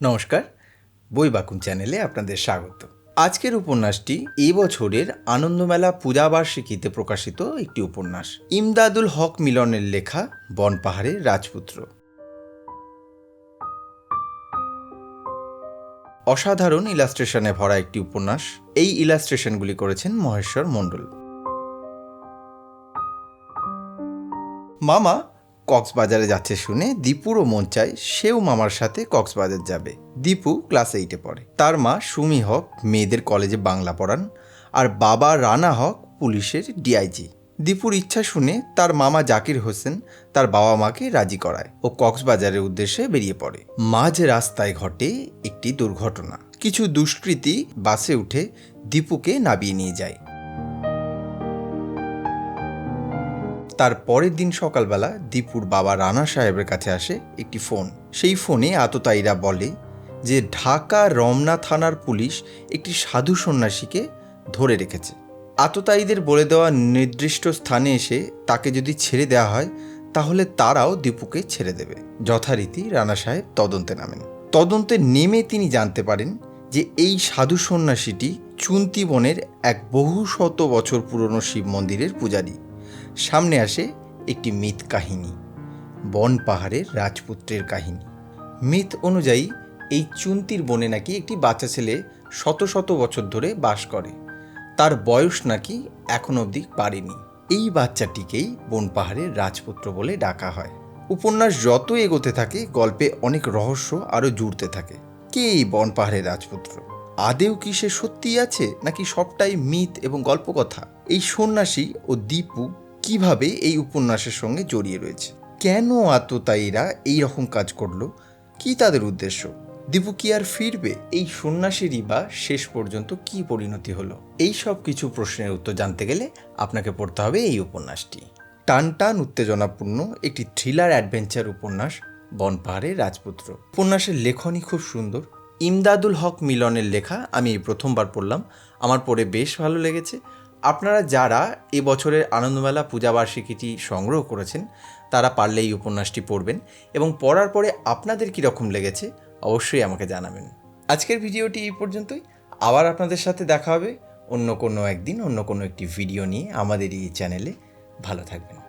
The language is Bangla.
নমস্কার বই বাকুম চ্যানেলে আপনাদের স্বাগত। আজকের উপন্যাসটি এই বছরের আনন্দমেলা পূজাবার্ষিকীতে প্রকাশিত একটি উপন্যাস। ইমদাদুল হক মিলনের লেখা বনপাহাড়ের রাজপুত্র। অসাধারণ ইলাস্ট্রেশনে ভরা একটি উপন্যাস। এই ইলাস্ট্রেশনগুলি করেছেন মহেশ্বর মণ্ডল। মামা কক্সবাজারে যাচ্ছে শুনে দীপুরও মন চায় সেও মামার সাথে কক্সবাজার যাবে। দীপু ক্লাস এইটে পড়ে। তার মা সুমি হক মেয়েদের কলেজে বাংলা পড়ান আর বাবা রানা হক পুলিশের ডিআইজি দীপুর ইচ্ছা শুনে তার মামা জাকির হোসেন তার বাবা মাকে রাজি করায় ও কক্সবাজারের উদ্দেশ্যে বেরিয়ে পড়ে। মাঝ রাস্তায় ঘটে একটি দুর্ঘটনা। কিছু দুষ্কৃতী বাসে উঠে দীপুকে নাবিয়ে নিয়ে যায়। তার পরের দিন সকালবেলা দীপুর বাবা রানা সাহেবের কাছে আসে একটি ফোন। সেই ফোনে আততায়ীরা বলে যে ঢাকা রমনা থানার পুলিশ একটি সাধু সন্ন্যাসীকে ধরে রেখেছে। আততায়ীদের বলে দেওয়া নির্দিষ্ট স্থানে এসে তাকে যদি ছেড়ে দেওয়া হয়, তাহলে তারাও দীপুকে ছেড়ে দেবে। যথারীতি রানা সাহেব তদন্তে নামেন। তদন্তে নেমে তিনি জানতে পারেন যে এই সাধু সন্ন্যাসীটি চুন্তি বনের এক বহু শত বছর পুরনো শিব মন্দিরের পূজারী। সামনে আসে একটি মিথ কাহিনী, বন পাহাড়ের রাজপুত্রের কাহিনী। মিথ অনুযায়ী এই চুন্তির বনে নাকি একটি বাচ্চা ছেলে শত শত বছর ধরে বাস করে। তার বয়স নাকি এখন অবধি পারেনি এই বাচ্চাটিকেই বন পাহাড়ের রাজপুত্র বলে ডাকা হয়। উপন্যাস যত এগোতে থাকে, গল্পে অনেক রহস্য আরও জুড়তে থাকে। কে এই বন পাহাড়ের রাজপুত্র? আদেও কি সে সত্যিই আছে, নাকি সবটাই মিথ এবং গল্পকথা? এই সন্ন্যাসী ও দীপু কীভাবে এই উপন্যাসের সঙ্গে জড়িয়ে রয়েছে? কেন আততায়ীরা এই রকম কাজ করল? কি তাদের উদ্দেশ্য? দীপু কি আর ফিরবে? এই সন্ন্যাসীরই বা শেষ পর্যন্ত কি পরিণতি হলো? এই সব কিছু প্রশ্নের উত্তর জানতে গেলে আপনাকে পড়তে হবে এই উপন্যাসটি। টান টান উত্তেজনাপূর্ণ একটি থ্রিলার অ্যাডভেঞ্চার উপন্যাস বনপাহাড়ের রাজপুত্র। উপন্যাসের লেখনই খুব সুন্দর। ইমদাদুল হক মিলনের লেখা আমি এই প্রথমবার পড়লাম। আমার পড়ে বেশ ভালো লেগেছে। আপনারা যারা এবছরের বছরের আনন্দমেলা পূজাবার্ষিকীটি সংগ্রহ করেছেন, তারা পারলে এই উপন্যাসটি পড়বেন এবং পড়ার পরে আপনাদের কীরকম লেগেছে অবশ্যই আমাকে জানাবেন। আজকের ভিডিওটি এই পর্যন্তই। আবার আপনাদের সাথে দেখা হবে অন্য কোনো একদিন, অন্য কোনো একটি ভিডিও নিয়ে আমাদের এই চ্যানেলে। ভালো থাকবেন।